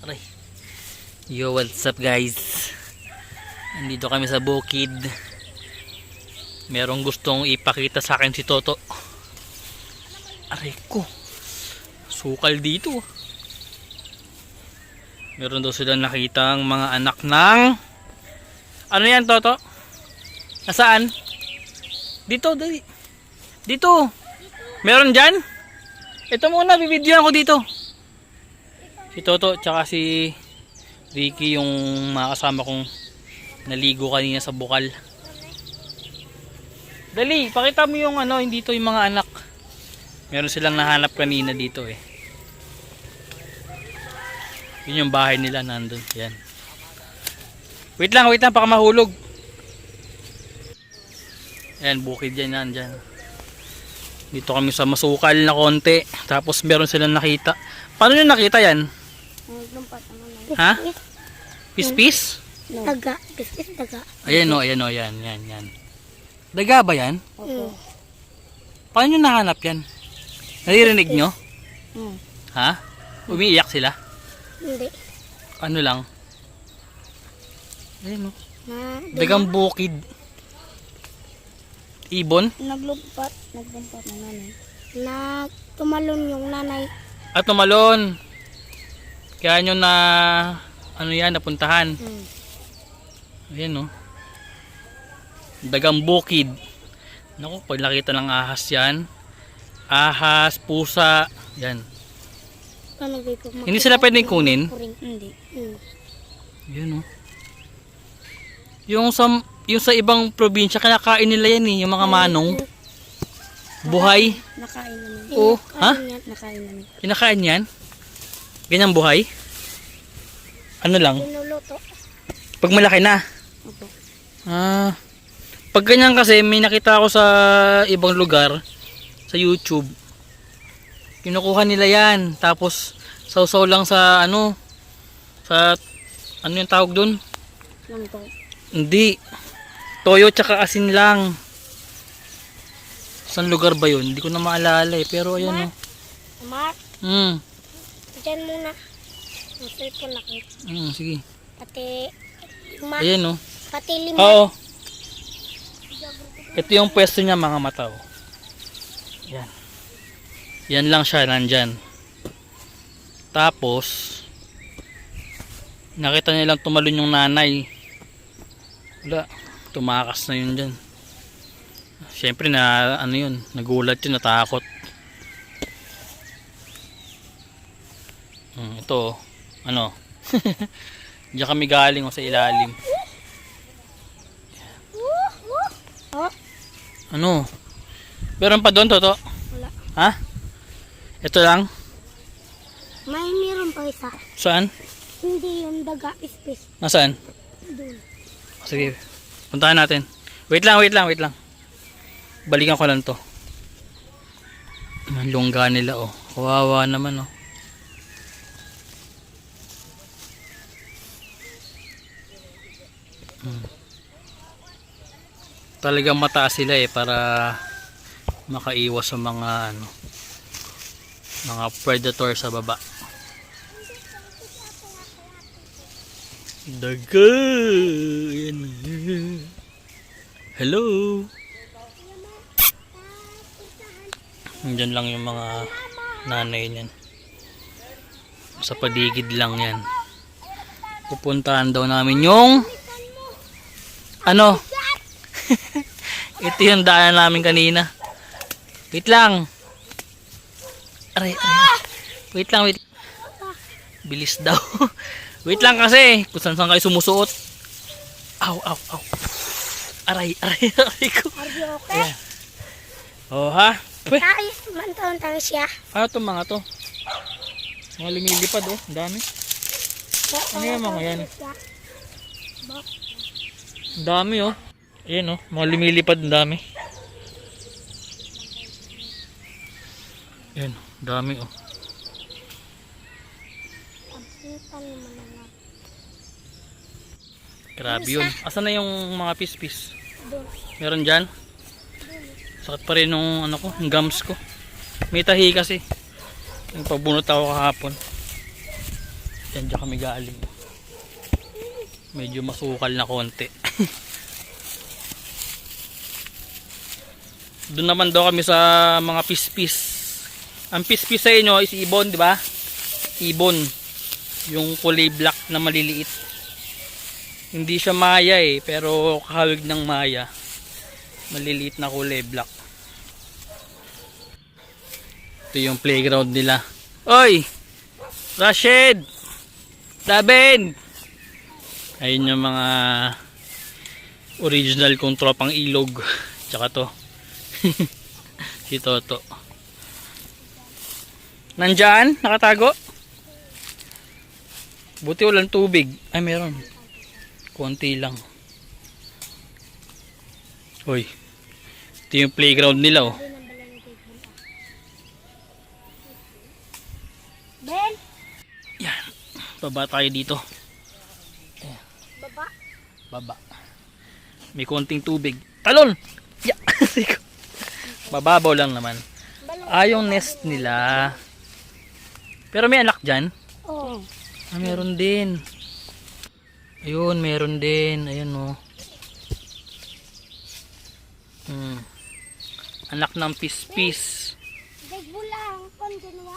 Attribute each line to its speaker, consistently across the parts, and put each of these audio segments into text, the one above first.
Speaker 1: Aray. Yo, what's up guys? Nandito kami sa bukid. Merong gustong ipakita sa akin si Toto. Aray ko. Sukal dito. Meron daw silang nakitang mga anak ng... Ano yan, Toto? Nasaan? Dito, dali. Dito. Meron dyan? Ito muna, bibidyoan ko dito. Si Toto, tsaka si Ricky, yung mga kasama kong naligo kanina sa bukal. Dali, pakita mo yung ano, hindi dito yung mga anak. Meron silang nahanap kanina dito eh. Yun yung bahay nila nandun. Yan. Wait lang, wait lang, baka mahulog. Yan, bukid yan, yan. Dito kami sa masukal na konti. Tapos meron silang nakita. Paano nyo nakita yan?
Speaker 2: Lang.
Speaker 1: Ha? Pis-pis?
Speaker 2: Daga. Biskit daga.
Speaker 1: Ayan o, ayan o, yan, yan, yan. Daga ba yan?
Speaker 2: Mm.
Speaker 1: Paano nyo nahanap yan? Naririnig nyo?
Speaker 2: Mm.
Speaker 1: Ha? Umiiyak sila?
Speaker 2: Hindi.
Speaker 1: Ano lang? Ayan o. Dagang bukid. Ibon?
Speaker 2: naglumpat. Naglumpat ng nanay. Na tumalon yung nanay.
Speaker 1: At tumalon. Kaya nyo na, ano yan, napuntahan.
Speaker 2: Mm.
Speaker 1: Ayan o. Dagang bukid. Naku, pag nakita ng ahas yan. Ahas, pusa. Yan. Hindi sila pwedeng kunin.
Speaker 2: Hindi. Mm.
Speaker 1: Yan o. Yung sa, yung sa ibang probinsya, kinakain nila yan eh. Yung mga manong. Buhay.
Speaker 2: Nakain namin.
Speaker 1: Oo. Ha?
Speaker 2: Nakain namin.
Speaker 1: Kinakain yan. Ganyang buhay. Ano lang.
Speaker 2: Pinuluto.
Speaker 1: Pag malaki na.
Speaker 2: Opo.
Speaker 1: Ah. Pag ganyan kasi, may nakita ako sa ibang lugar, sa YouTube. Kinukuha nila yan. Tapos, sausaw lang sa ano, sa, ano yung tawag dun?
Speaker 2: Lang to.
Speaker 1: Hindi. Toyo tsaka asin lang. Saan lugar ba yun? Hindi ko na maalala eh. Pero ayan o.
Speaker 2: Mark,
Speaker 1: Hmm.
Speaker 2: Dyan muna. Ang cellphone nakit.
Speaker 1: Hmm, sige.
Speaker 2: Pati, ma,
Speaker 1: Ayan o.
Speaker 2: pati lima.
Speaker 1: Oo. Ito yung pwesto niya mga mata. Oh. Yan. Yan lang siya nandyan. Tapos, nakita nilang tumalon yung nanay. Wala. Tumakas na yun dyan. Siyempre na ano yun, nagulat yun, natakot. Hmm, ito, ano, diyan kami galing oh, sa ilalim. Ano? Meron pa doon, Toto?
Speaker 2: wala.
Speaker 1: Ha? Ito lang?
Speaker 2: May meron pa isa.
Speaker 1: Saan?
Speaker 2: Hindi yung daga ispis.
Speaker 1: Nasaan?
Speaker 2: Doon.
Speaker 1: Sige. Puntahan natin. Wait lang, wait lang, wait lang. Balikan ko lang to. Ang lungga nila, oh. Kawawa naman, oh. Talagang mataas sila eh para makaiwas sa mga ano mga predator sa baba. Daga! Hello! Diyan lang yung mga nanay niyan. Sa paligid lang yan. Pupuntahan daw namin yung ano? Ito yung daanan namin kanina. Wait lang. Aray, aray. Wait lang, wait. Bilis daw. wait lang kasi. Kung saan saan kayo sumusuot. Aw, aw, aw. Aray, aray, aray ko.
Speaker 2: Are you okay?
Speaker 1: Ayan. Oh, ha? Uy,
Speaker 2: Tayo, mantaon tayo siya.
Speaker 1: ano to mga to? Mga lumilipad, oh. Ang dami. Ano yung mga yan? Ang dami, oh. Ayan, oh. Mga lumilipad, ang dami. Ayan, dami, oh. Grabe yun. Asan na yung mga pis-pis? Meron dyan? Sakit pa rin nung ano ko, yung gums ko. May tahi kasi. Yung pabunot ako kahapon. Yan dyan kami galing. Medyo masukal na konti. Doon naman daw kami sa mga pispis. Ang pispis sa inyo is ibon, di ba? Ibon. Yung kulay black na maliliit. Hindi siya maya eh, pero kahawig ng maya. Maliliit na kulay black. Ito yung playground nila. Oy! Rashid! Laben! Ayun yung mga original kong tropang ilog. Tsaka to. si Toto. Nandyan? Nakatago? Buti walang tubig. Ay, meron. Konti lang. Hoy. Ito yung playground nila, oh.
Speaker 2: Ben!
Speaker 1: Yan. Baba tayo dito.
Speaker 2: Baba.
Speaker 1: Baba. May konting tubig. Talon! Ya! Mababaw lang naman. Ah, yung nest nila. Pero may anak dyan.
Speaker 2: Oo.
Speaker 1: Ah, meron din. Ayun, meron din. Ayun, oh. Hmm. Anak ng pispis.
Speaker 2: Dagbulang. Kon, ganwa.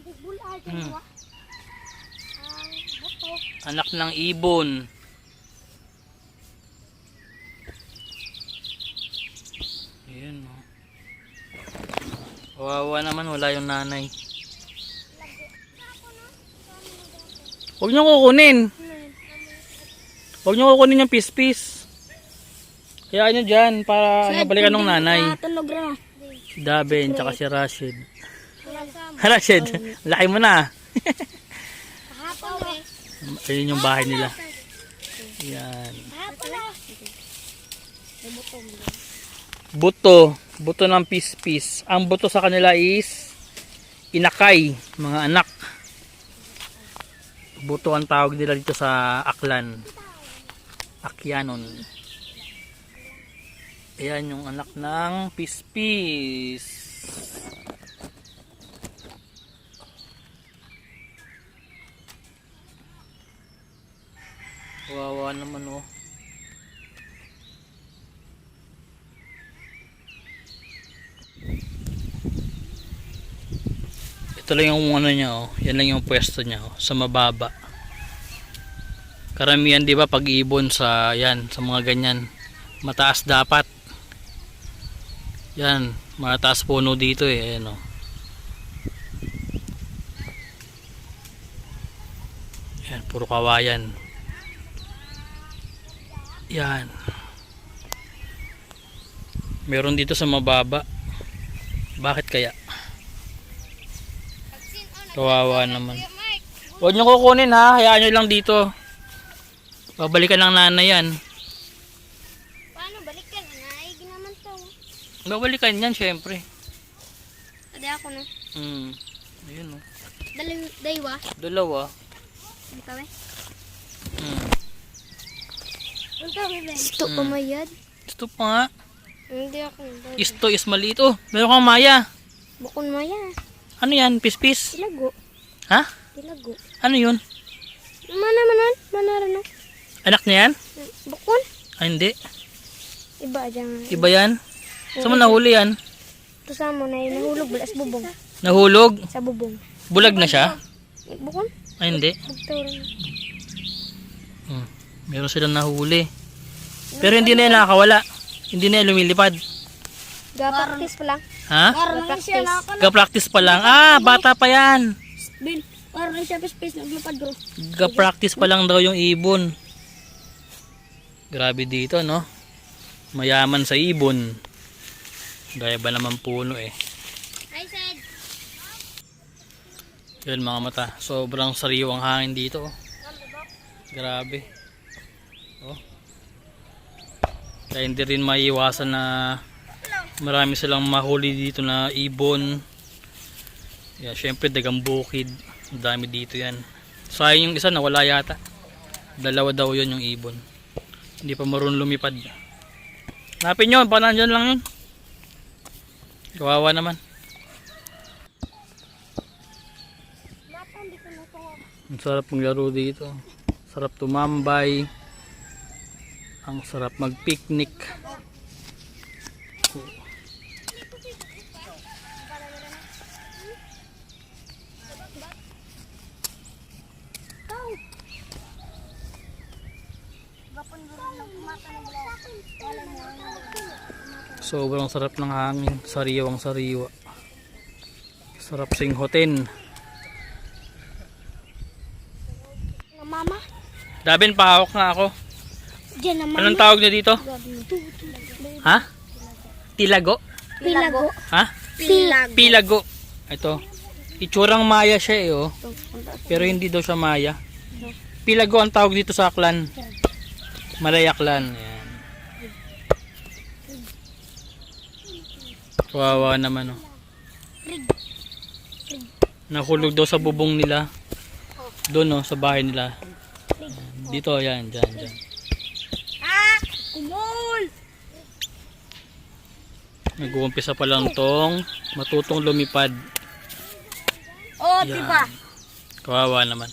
Speaker 2: Dagbulang, ganwa. Ang.
Speaker 1: Anak ng ibon. Ayun, oh. Kawawa naman, wala yung nanay. Huwag niyo kukunin. Huwag niyo kukunin yung pispis. Kaya ano dyan, para ano, balikan ng nanay. Si Daben, tsaka si Rashid. Rashid, laki mo na. Ayun yung bahay nila. Yan.
Speaker 2: Na.
Speaker 1: Buto. Buto ng pispis. Ang buto sa kanila is inakay, mga anak. Buto ang tawag nila dito sa Aklan. Akyanon. Ayan yung anak ng pispis. Wawa naman oh. Ito lang yung ano niya oh. Yan lang yung pwesto niya oh. Sa mababa. Karamihan di ba pag ibon sa yan, sa mga ganyan. Mataas dapat. Yan, mataas puno dito eh. Ayan oh. Yan, puro kawayan. Yan. Meron dito sa mababa. Bakit kaya? Kawawa naman. Huwag nyo kukunin ha. Hayaan nyo lang dito. Babalikan ng nanay yan.
Speaker 2: Paano balikan? Naigi naman to.
Speaker 1: Babalikan yan syempre.
Speaker 2: Adi ako na.
Speaker 1: Hmm. Ayun oh.
Speaker 2: Dali, daywa.
Speaker 1: Dalawa.
Speaker 2: Hindi kami.
Speaker 1: Hmm.
Speaker 2: Ang kami ba? Ito
Speaker 1: Mm.
Speaker 2: pumayad.
Speaker 1: Ito pa nga.
Speaker 2: Hindi ako.
Speaker 1: Isto is maliit. Oh, meron kang maya.
Speaker 2: Bukon maya.
Speaker 1: Ano yan? Pispis?
Speaker 2: Tilago.
Speaker 1: Ha?
Speaker 2: Tilago.
Speaker 1: Ano yun?
Speaker 2: Mana manan? Mana rin na?
Speaker 1: Anak niya yan?
Speaker 2: Bukon?
Speaker 1: Ah, hindi.
Speaker 2: Iba dyan.
Speaker 1: Iba yan? Saan mo nahuli yan?
Speaker 2: Ito sa mo na yun. Nahulog bala sa bubong.
Speaker 1: Nahulog?
Speaker 2: Sa bubong.
Speaker 1: Bulag na siya?
Speaker 2: Bukon?
Speaker 1: Ay, hindi.
Speaker 2: Bugto rin.
Speaker 1: Hmm. Meron silang nahuli. Pero hindi na yan nakakawala. Hindi na yan lumilipad.
Speaker 2: Ga-practice pa lang.
Speaker 1: Ha?
Speaker 2: Ga-practice.
Speaker 1: Pa lang. Ah, bata pa yan.
Speaker 2: Bin, parang siya space naglupad bro.
Speaker 1: Ga-practice pa lang daw yung ibon. Grabe dito, no? Mayaman sa ibon. Gaya ba naman puno eh.
Speaker 2: I said.
Speaker 1: Yun mga mata. Sobrang sariwang hangin dito. oh. Grabe. Oh. Kaya hindi rin maiiwasan na marami silang mahuli dito na ibon. Yeah, syempre dagang bukid. Dami dito yan. Sayang yung isa nawala yata. Dalawa daw yun yung ibon. Hindi pa marunong lumipad. Napin nyo, baka nandyan lang yun. Kawawa naman. Ang sarap maglaro dito. Sarap tumambay. Ang sarap mag-picnic.
Speaker 2: Ikaw. Gapon mo lang ng kumata ng bulas. Wala mo ang
Speaker 1: Sobrang sarap ng hangin. Sariwang sariwa. Sarap singhotin.
Speaker 2: Na mama.
Speaker 1: Dabin, pahawak nga ako.
Speaker 2: Diyan na mama.
Speaker 1: Anong tawag niya dito? Ha? Tilago?
Speaker 2: Pilago.
Speaker 1: Ha?
Speaker 2: Pilago.
Speaker 1: Pilago. Ito. Itsurang maya siya eh oh. Pero hindi daw siya maya. Pilago ang tawag dito sa aklan. Malayaklan. Ayan. Kawawa naman oh. Nahulog daw sa bubong nila. Doon oh, sa bahay nila. Ayan. Dito, yan, dyan, dyan.
Speaker 2: Ah! Kumol!
Speaker 1: Nag-uumpisa pa lang tong matutong lumipad.
Speaker 2: Oh,
Speaker 1: Yan.
Speaker 2: diba?
Speaker 1: Kawawa naman.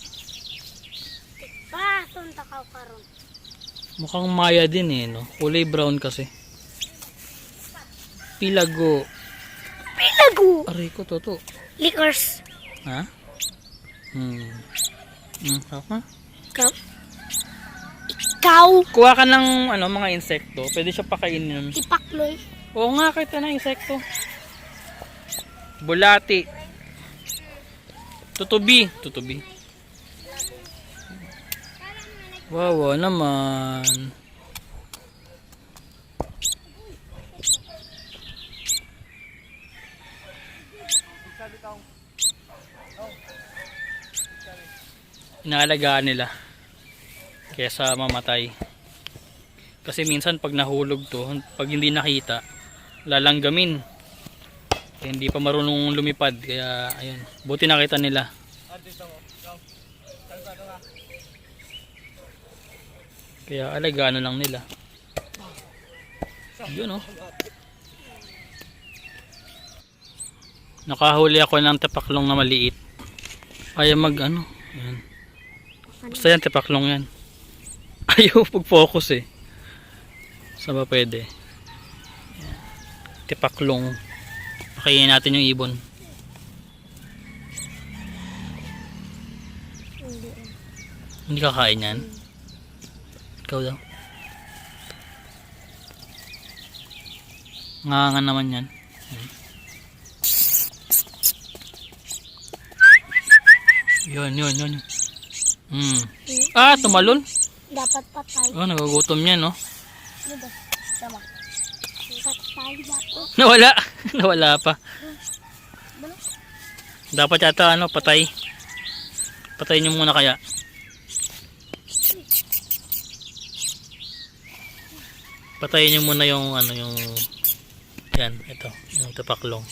Speaker 2: Pa, sunta ka karon.
Speaker 1: Mukhang maya din eh, no? Kulay brown kasi. Pilago.
Speaker 2: Pilago!
Speaker 1: Aray ko, toto.
Speaker 2: Liquors.
Speaker 1: Ha? Hmm. Hmm, ha?
Speaker 2: Ikaw? Ikaw?
Speaker 1: Kuha ka ng ano, mga insekto. Pwede siya pakainin.
Speaker 2: Tipaklong.
Speaker 1: Oo nga, kahit na insekto. Bulati. Tutubi. Tutubi. Wawa naman. Inaalagaan nila. Kesa mamatay. Kasi minsan pag nahulog to, pag hindi nakita, lalanggamin. Kaya hindi pa marunong lumipad. Kaya ayun, buti nakita nila. Kaya alagaan lang nila. Yun oh. Nakahuli ako ng tapaklong na maliit. Kaya mag ano. Yan. Basta yan, tapaklong yan. Ayaw pag-focus eh. Saan ba pwede? Yan. Tipaklong. Pakainin natin yung ibon.
Speaker 2: Hindi.
Speaker 1: Hindi kakain yan. Ikaw daw. Nga naman yan. Yun, yun, yun. Hmm. Ah, tumalon.
Speaker 2: Dapat patay.
Speaker 1: Oh, nagugutom yan, no?
Speaker 2: Diba? Tama. Patay dapat.
Speaker 1: Nawala. Nawala pa. Dapat yata ano, patay. Patayin nyo muna kaya. Patayin nyo muna yung ano yung yan, ito, yung tapaklong.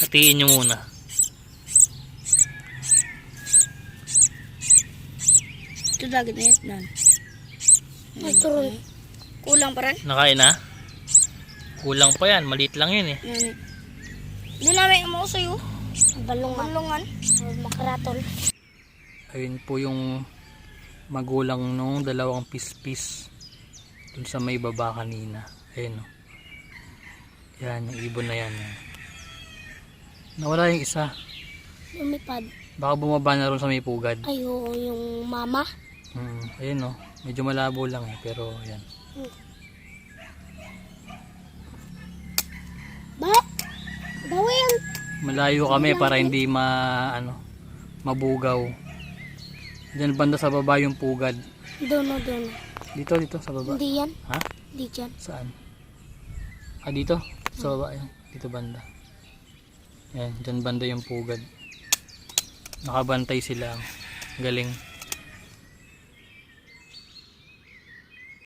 Speaker 1: Hatiin nyo muna.
Speaker 2: Ito dagat na turon. Kulang pa rin?
Speaker 1: Nakain na? Kulang pa yan, maliit lang yun eh.
Speaker 2: Yan. Doon namin mo sa'yo. Balungan. Balungan. Makaratol.
Speaker 1: Ayun po yung magulang nung dalawang pispis dun sa may baba kanina. Ayun o. Yan, yung ibon na yan. yan. Nawala yung isa.
Speaker 2: Lumipad.
Speaker 1: Baka bumaba na ron sa may pugad.
Speaker 2: Ay, oo, yung mama.
Speaker 1: Hmm, ayun o. Medyo malabo lang eh, pero yan.
Speaker 2: Ba? Bawin!
Speaker 1: Malayo kami para hindi ma ano mabugaw. Diyan banda sa baba yung pugad.
Speaker 2: Doon doon.
Speaker 1: Dito dito sa baba.
Speaker 2: Hindi yan.
Speaker 1: Ha?
Speaker 2: Hindi dyan.
Speaker 1: Saan? Ah, dito? Sa baba yan. Dito banda. Yan, dyan banda yung pugad. Nakabantay sila. Galing.